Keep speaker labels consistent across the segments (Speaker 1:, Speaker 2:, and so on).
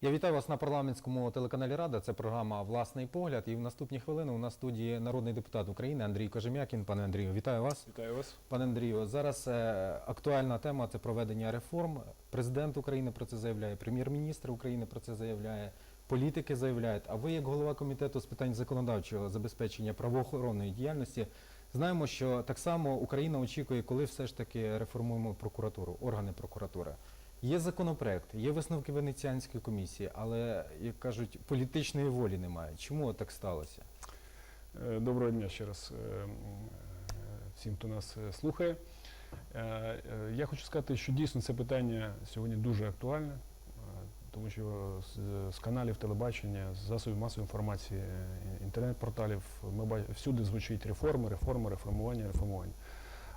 Speaker 1: Я вітаю вас на парламентському телеканалі Рада. Це програма Власний погляд. І в наступні хвилини у нас в студії народний депутат України Андрій Кожем'якін. Пане Андрію, вітаю вас.
Speaker 2: Вітаю вас.
Speaker 1: Пане Андрію, зараз е, актуальна тема це проведення реформ. Президент України про це заявляє, прем'єр-міністр України про це заявляє, політики заявляють. А ви, як голова комітету з питань законодавчого забезпечення правоохоронної діяльності, знаємо, що так само Україна очікує, коли все ж таки реформуємо прокуратуру, органи прокуратури. Є законопроект, є висновки Венеціанської комісії, але як кажуть, політичної волі немає. Чому так сталося?
Speaker 2: Е, Доброго дня ще раз е, е, всім, хто нас слухає. Я хочу сказати, що дійсно це питання сьогодні дуже актуальне, тому що з- каналів телебачення, з засобів масової інформації, інтернет-порталів ми ба- всюди звучить реформи, реформи, реформування, реформування.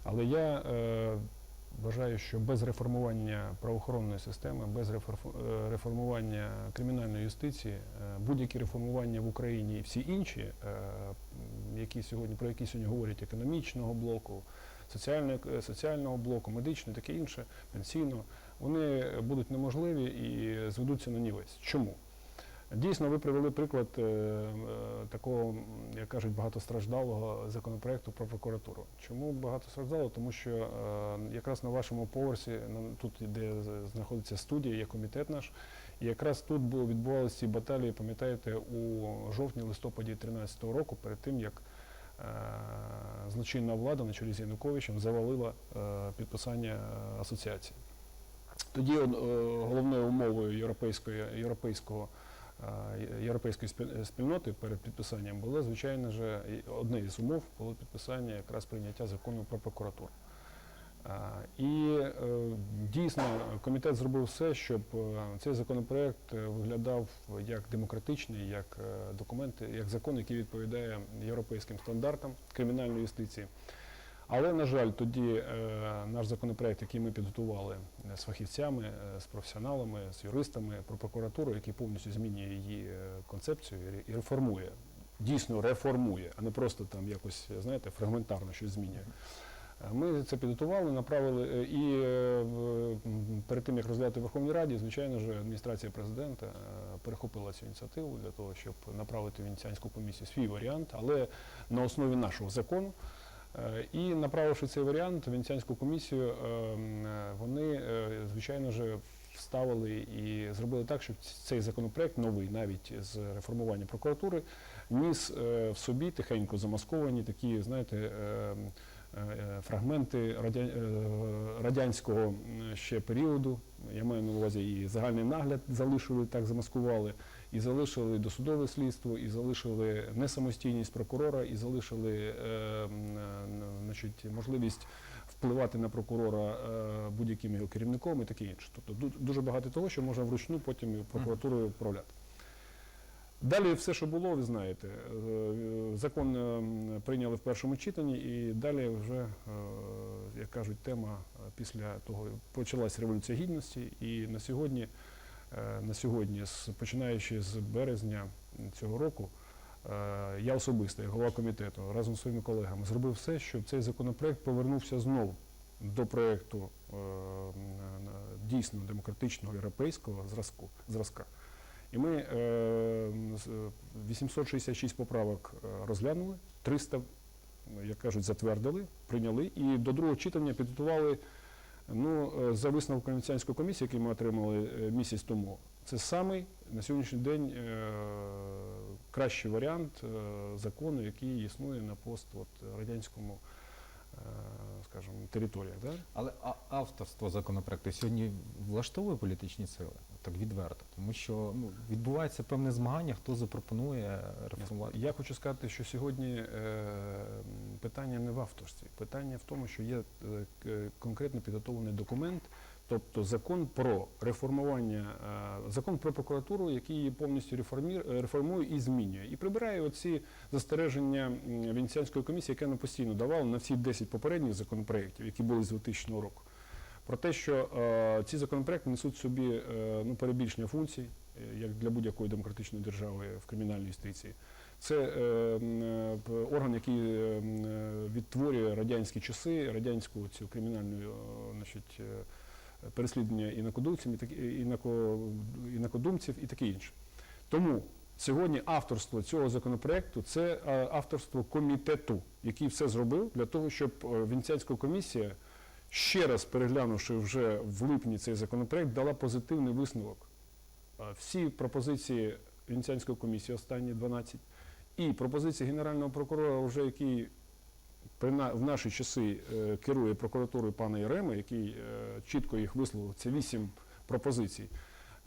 Speaker 2: Але я вважаю, що без реформування правоохоронної системи, без е, реформування кримінальної юстиції, е, будь-які реформування в Україні і всі інші, е, які сьогодні про які сьогодні говорять економічного блоку, соціального, соціального блоку, медичного, таке інше, пенсійного, вони будуть неможливі і зведуться на нівець. Чому? Дійсно, ви привели приклад е, е, такого, як кажуть, багатостраждалого законопроекту про прокуратуру. Чому багатостраждало? Тому що е, якраз на вашому поверсі, тут де знаходиться студія, є комітет наш, і якраз тут відбувалися ці баталії, пам'ятаєте, у жовтні-листопаді 2013 року, перед тим як злочинна влада на чолі з Януковичем завалила підписання асоціації. Тоді головною умовою європейського, європейської спільноти перед підписанням було, звичайно ж, одне із умов було підписання якраз прийняття закону про прокуратуру. І е, дійсно комітет зробив все, щоб е, цей законопроект е, виглядав як демократичний, як е, документ, як закон, який відповідає європейським стандартам кримінальної юстиції. Але, на жаль, тоді е, наш законопроект, який ми підготували е, з фахівцями, е, з професіоналами, з юристами про прокуратуру, який повністю змінює її концепцію і реформує, дійсно реформує, а не просто там якось, знаєте, фрагментарно щось змінює. Ми це підготували, направили і перед тим як розглядати в Верховній Раді, звичайно ж, адміністрація президента перехопила цю ініціативу для того, щоб направити в Венеціанську комісію свій варіант, але на основі нашого закону. Е, І направивши цей варіант Венеціанську комісію, е, е, вони, звичайно ж, вставили і зробили так, щоб цей законопроект, новий навіть з реформування прокуратури, ніс в собі тихенько замасковані такі, знаєте, фрагменти радя- радянського ще періоду. Я маю на увазі і загальний нагляд залишили, так замаскували, і залишили досудове слідство, і залишили несамостійність прокурора, і залишили е, е, значить, можливість впливати на прокурора е, будь-яким його керівником і таке інше. Тобто дуже багато того, що можна вручну потім прокуратурою управляти. Далі все, що було, ви знаєте. Е, Закон е, прийняли в першому читанні, і далі вже, як кажуть, тема після того почалась революція гідності. І на сьогодні, на сьогодні, починаючи з березня цього року, е, я особисто, як голова комітету, разом з своїми колегами, зробив все, щоб цей законопроект повернувся знову до проєкту е, дійсно демократичного європейського зразку, зразка. І ми е, з- 866 поправок е, розглянули, 300, як кажуть, затвердили, прийняли і до другого читання підготували ну, е, за висновком Венеціанської комісії, який ми отримали е, місяць тому. Це самий на сьогоднішній день е, кращий варіант закону, який існує на пост от, радянському, скажімо, територіях. Да?
Speaker 1: Але а- авторство законопроекту сьогодні влаштовує політичні сили, так відверто, тому що ну, відбувається певне змагання, хто запропонує реформувати.
Speaker 2: Я хочу сказати, що сьогодні е, питання не в авторстві, питання в тому, що є е, к- конкретно підготовлений документ, тобто закон про реформування, е, закон про прокуратуру, який її повністю е, реформує і змінює. І прибирає оці застереження Венеціанської комісії, яка нам постійно давала на всі 10 попередніх законопроєктів, які були з 2000 року. Про те, що е, ці законопроекти несуть собі ну, перебільшення функцій, як для будь-якої демократичної держави в кримінальній юстиції. Це е, орган, який відтворює радянські часи, радянську цю кримінальну значить, переслідування інакодумців, інакодумців і таке інше. Тому сьогодні авторство цього законопроекту це е, авторство комітету, який все зробив для того, щоб е, Венеціанська комісія, ще раз переглянувши вже в липні цей законопроект, дала позитивний висновок. Е, Всі пропозиції Венеціанської комісії, останні 12, і пропозиції Генерального прокурора, вже який в наші часи е, керує прокуратурою пана Єреми, який е, чітко їх висловив, це вісім пропозицій.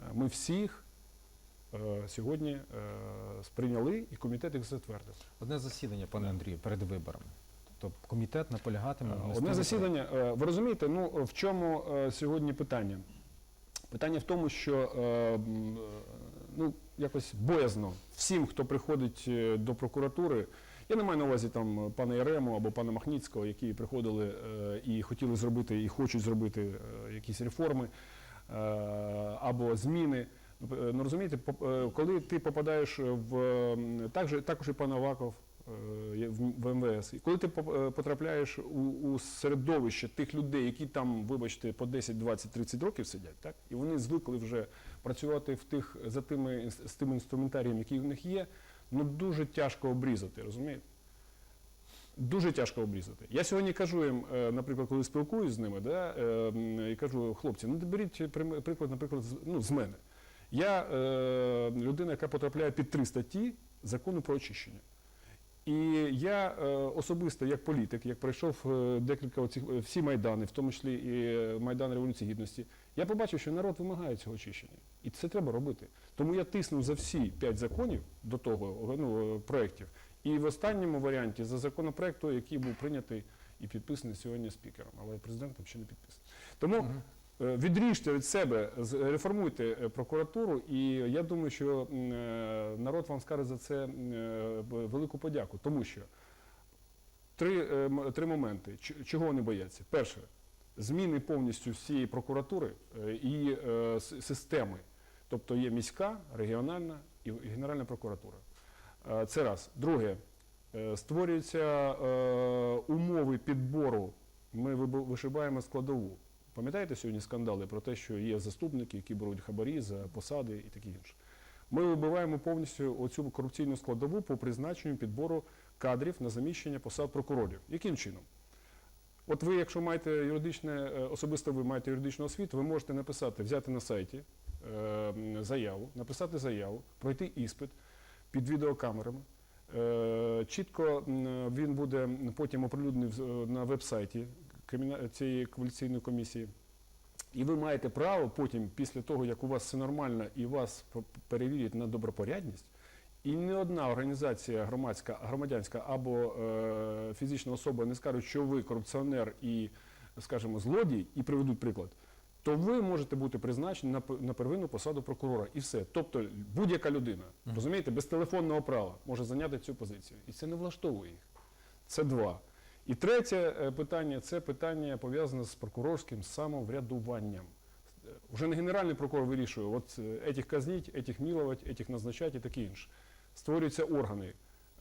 Speaker 2: Е, Ми всіх сьогодні сприйняли, і комітет їх затвердив.
Speaker 1: Одне засідання, пане Андрію, перед виборами. Тобто комітет наполягатиме.
Speaker 2: Одне засідання. Ви розумієте, ну в чому сьогодні питання? Питання в тому, що ну, якось боязно всім, хто приходить до прокуратури. Я не маю на увазі там пана Ярему або пана Махніцького, які приходили е, і хотіли зробити, і хочуть зробити е, якісь реформи е, або зміни. Ну, е, Ну розумієте, е, коли ти попадаєш в м, так же- також і пан Аваков е, в МВС, і коли ти е, потрапляєш у, у середовище тих людей, які там, вибачте, по 10, 20, 30 років сидять, так і вони звикли вже працювати в тих за тими з тим інструментарієм, який в них є, ну дуже тяжко обрізати, розумієте? Дуже тяжко обрізати. Я сьогодні кажу їм, е, наприклад, коли спілкуюсь з ними, да, е, і кажу, хлопці, ну беріть приклад, наприклад, ну, з мене. Я е, людина, яка потрапляє під три статті закону про очищення. І я е, особисто, як політик, як пройшов е, декілька оцих, е, всі майдани, в тому числі і Майдан Революції Гідності, я побачив, що народ вимагає цього очищення. І це треба робити. Тому я тиснув за всі п'ять законів до того ну, проєктів. І в останньому варіанті за законопроект, який був прийнятий і підписаний сьогодні спікером, але президентом ще не підписаний. Тому Відріжте від себе, реформуйте е, прокуратуру, і я думаю, що е, народ вам скаже за це е, велику подяку, тому що три, е, три моменти. Чого вони бояться? Перше, зміни повністю всієї прокуратури е, і е, системи. Тобто є міська, регіональна і Генеральна прокуратура. Е, Це раз. Друге, е, створюються е, умови підбору. Ми вишибаємо складову. Пам'ятаєте сьогодні скандали про те, що є заступники, які беруть хабарі за посади і таке інше. Ми вибиваємо повністю оцю корупційну складову по призначенню підбору кадрів на заміщення посад прокурорів. Яким чином? От ви, якщо маєте юридичне, е, особисто ви маєте юридичну освіту, ви можете написати, взяти на сайті е, заяву, написати заяву, пройти іспит під відеокамерами. Е, Чітко він буде потім оприлюднений на веб-сайті цієї кваліфікаційної комісії. І ви маєте право потім, після того, як у вас все нормально і вас перевірять на добропорядність, і ні одна організація громадська, громадянська або е, фізична особа не скаже, що ви корупціонер і, скажімо, злодій, і приведуть приклад, то ви можете бути призначені на, на первинну посаду прокурора. І все. Тобто будь-яка людина, розумієте, без телефонного права може зайняти цю позицію. І це не влаштовує їх. Це два. І третє е, питання це питання пов'язане з прокурорським самоврядуванням. Е, Уже не генеральний прокурор вирішує, от е, етих казніть, етих міловать, етих назначать і таке інше. Створюються органи.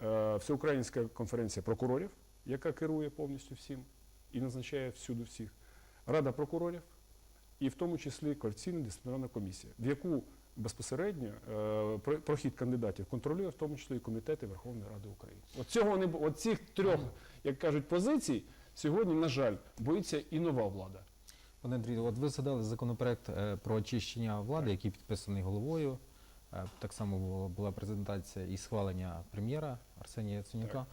Speaker 2: Е, Всеукраїнська конференція прокурорів, яка керує повністю всім і назначає всюди всіх. Рада прокурорів, і в тому числі коаліційна дисциплінарна комісія, в яку безпосередньо е, прохід кандидатів контролює, в тому числі і комітети Верховної Ради України. От цього не бу- от цих трьох, як кажуть, позицій сьогодні, на жаль, боїться і нова влада.
Speaker 1: Пане Андрію, от ви згадали законопроект е, про очищення влади, який підписаний головою. Е, Так само була презентація і схвалення прем'єра Арсенія Яценюка.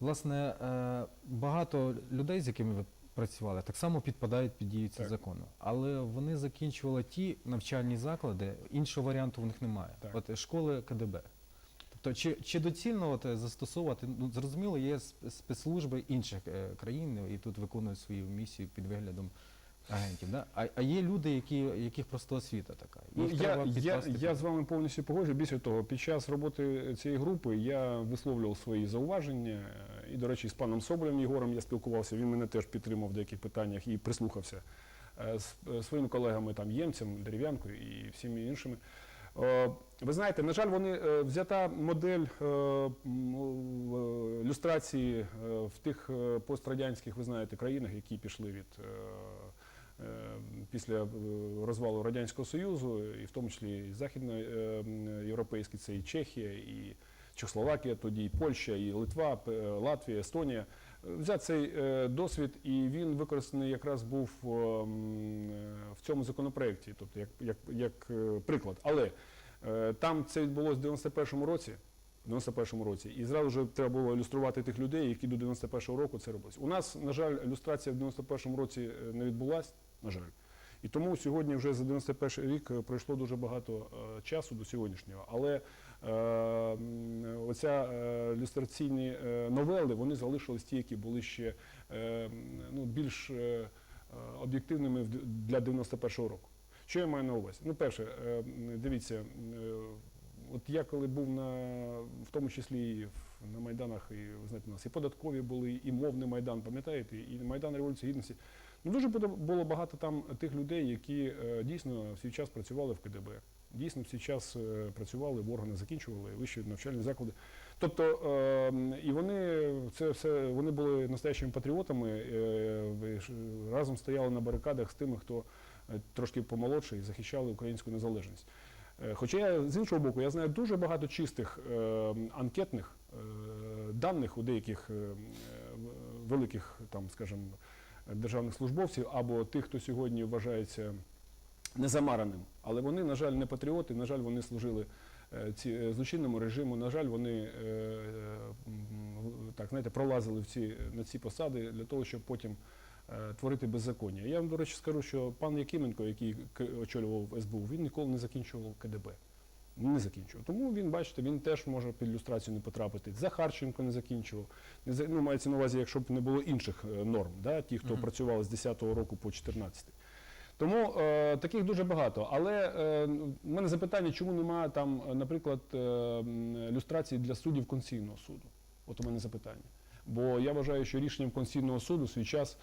Speaker 1: Власне, е, багато людей, з якими ви працювали, так само підпадають під дію цього закону. Але вони закінчували ті навчальні заклади, іншого варіанту в них немає.
Speaker 2: Так.
Speaker 1: От школи КДБ. Тобто, чи, чи доцільно от, е, застосовувати, ну зрозуміло, є сп- спецслужби інших е, країн і тут виконують свою місію під виглядом агентів. Да? А, а є люди, які, яких просто освіта така.
Speaker 2: Ну, я, я, я з вами повністю погоджую. Більше того, під час роботи цієї групи я висловлював свої зауваження. І, до речі, з паном Соболем Єгором я спілкувався. Він мене теж підтримав в деяких питаннях і прислухався Е, з своїми колегами там Ємцем, Дерев'янкою і всіма іншими. Е, Ви знаєте, на жаль, вони е, взята модель е, люстрації в тих пострадянських, ви знаєте, країнах, які пішли від після розвалу Радянського Союзу, і в тому числі і західноєвропейські, це і Чехія, і Чехословакія, тоді і Польща, і Литва, Латвія, Естонія. Взяв цей е, досвід, і він використаний якраз був е, м, е, в цьому законопроекті, тобто як, як, як е, приклад. Але там це відбулося в 91-му році. 91-му році, і зразу ж треба було ілюструвати тих людей, які до 91-го року це робилось. У нас, на жаль, ілюстрація в 91-му році не відбулась, на жаль. І тому сьогодні вже за 91 рік е, пройшло дуже багато е, часу до сьогоднішнього. Але е, оця е, ілюстраційні е, новели вони залишились ті, які були ще е, ну, більш е, об'єктивними для 91-го року. Що я маю на увазі? Ну, перше, е, дивіться, е, от я коли був на, в тому числі і в- на Майданах, і ви знаєте, у нас і податкові були, і мовний майдан, пам'ятаєте, і Майдан Революції Гідності. Ну, дуже було багато там тих людей, які е, дійсно в свій час працювали в КДБ, дійсно в свій час е, працювали в органи, закінчували вищі навчальні заклади. Тобто, е, і вони це все вони були настоящими патріотами, е, разом стояли на барикадах з тими, хто трошки помолодший захищали українську незалежність. Хоча я з іншого боку, я знаю дуже багато чистих е, анкетних даних у деяких е, е, великих, там, скажімо, державних службовців або тих, хто сьогодні вважається незамараним. Але вони, на жаль, не патріоти, на жаль, вони служили е, ці, е, злочинному режиму, на жаль, вони е, так, знаєте, пролазили в ці, на ці посади для того, щоб потім творити беззаконня. Я вам, до речі, скажу, що пан Якименко, який очолював СБУ, він ніколи не закінчував КДБ. Не закінчував. Тому він, бачите, він теж може під ілюстрацію не потрапити. Захарченко не закінчував. Не за- ну, мається на увазі, якщо б не було інших е, норм, да, ті, хто
Speaker 1: Мгм.
Speaker 2: працювали з 10-го року по 14 Тому е, таких дуже багато. Але е, в мене запитання, чому немає там, е, наприклад, е, люстрації для суддів Конституційного суду? От у мене запитання. Бо я вважаю, що рішенням Конституційного суду свій час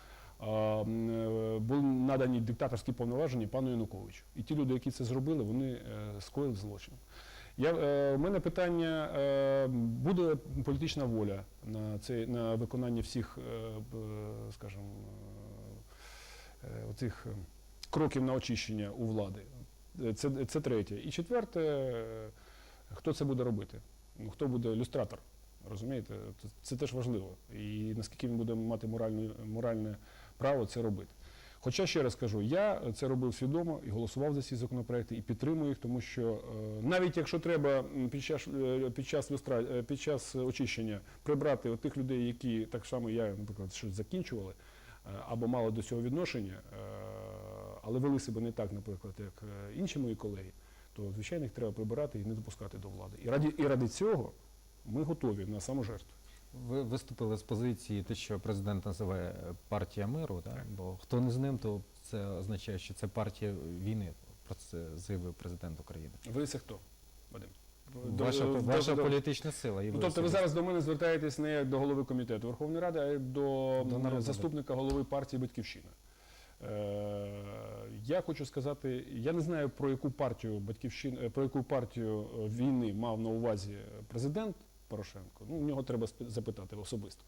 Speaker 2: були надані диктаторські повноваження пану Януковичу. І ті люди, які це зробили, вони е, скоїли злочин. Я, е, у мене питання, е, буде політична воля на, це, на виконання всіх, е, скажімо, е, е, оцих е, кроків на очищення у влади. Е, Це, це третє. І четверте, е, хто це буде робити? Ну, хто буде люстратор? Розумієте? Це теж важливо. І наскільки він буде мати моральне, моральне право це робити. Хоча ще раз кажу, я це робив свідомо і голосував за ці законопроекти і підтримую їх, тому що е, навіть якщо треба під час, е, під час люстра, е, під час очищення прибрати тих людей, які так само я, наприклад, щось закінчували або мали до цього відношення, але вели себе не так, наприклад, як інші мої колеги, то звичайно їх треба прибирати і не допускати до влади. І раді, і ради цього ми готові на саможертву.
Speaker 1: Ви виступили з позиції те, що президент називає е, партія миру?
Speaker 2: Так.
Speaker 1: бо хто не з ним, то це означає, що це партія війни. Про це заявив президент України.
Speaker 2: Ви це хто, Вадим?
Speaker 1: Ваша,
Speaker 2: До-
Speaker 1: ваша
Speaker 2: до-
Speaker 1: політична сила. І
Speaker 2: Ну, тобто ви зараз до мене звертаєтесь не як до голови комітету Верховної Ради, а як до,
Speaker 1: До
Speaker 2: заступника голови партії Батьківщина. Е, я хочу сказати, я не знаю про яку партію Батьківщина, е, про яку партію е, війни мав на увазі президент Порошенко. Ну, в нього треба запитати особисто.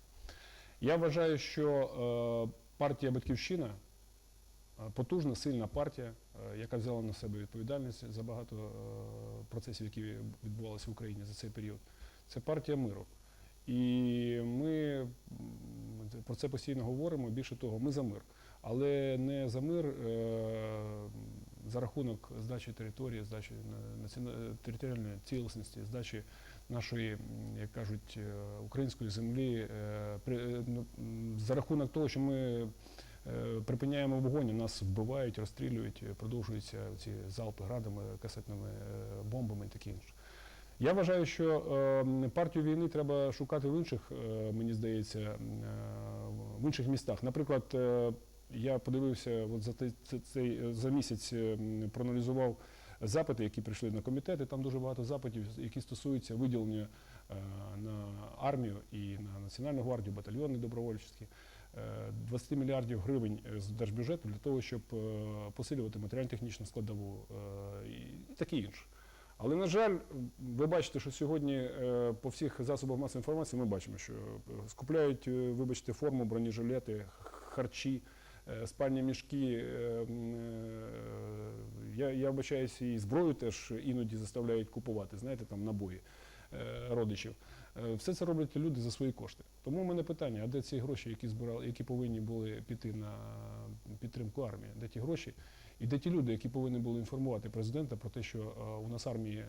Speaker 2: Я вважаю, що е, партія Батьківщина е, потужна, сильна партія, е, яка взяла на себе відповідальність за багато процесів, які відбувалися в Україні за цей період. Це партія миру. І ми про це постійно говоримо. Більше того, ми за мир. Але не за мир за рахунок здачі території, здачі територіальної цілісності, здачі нашої, як кажуть, е, української землі, е, е, ну, за рахунок того, що ми припиняємо вогонь, нас вбивають, розстрілюють, продовжуються ці залпи градами, касетними бомбами і таке інше. Я вважаю, що партію війни треба шукати в інших, мені здається, в інших містах. Наприклад, я подивився от за цей, за місяць, проаналізував запити, які прийшли на комітет, і там дуже багато запитів, які стосуються виділення е, на армію і на Національну гвардію, батальйони добровольчі. е, 20 мільярдів гривень е, з держбюджету для того, щоб е, посилювати матеріально-технічну складову е, і таке інше. Але, на жаль, ви бачите, що сьогодні е, по всіх засобах масової інформації ми бачимо, що е, скупляють, е, вибачте, форму, бронежилети, харчі, е, спальні мішки. е, е, Я, я вбачаюся, і зброю теж іноді заставляють купувати, знаєте, там набої е, родичів. Е, Все це роблять люди за свої кошти. Тому у мене питання: а де ці гроші, які збирали, які повинні були піти на підтримку армії? Де ті гроші? І де ті люди, які повинні були інформувати президента про те, що е, у нас армії е,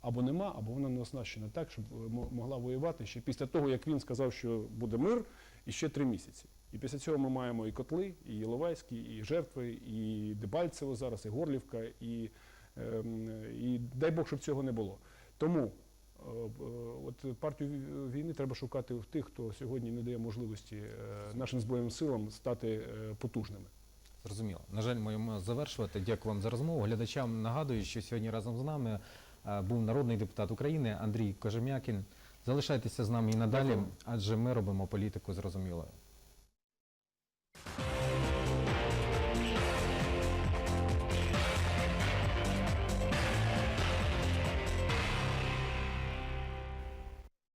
Speaker 2: або нема, або вона не оснащена так, щоб е, могла воювати ще після того, як він сказав, що буде мир, і ще три місяці. І після цього ми маємо і котли, і Іловайські, і жертви, і Дебальцево зараз, і Горлівка, і, ем, і дай Бог, щоб цього не було. Тому е, е, от партію війни треба шукати в тих, хто сьогодні не дає можливості е, нашим збройним силам стати потужними.
Speaker 1: Зрозуміло. На жаль, маємо завершувати. Дякую вам за розмову. Глядачам нагадую, що сьогодні разом з нами був народний депутат України Андрій Кожем'якін. Залишайтеся з нами і надалі, адже ми робимо політику зрозумілою.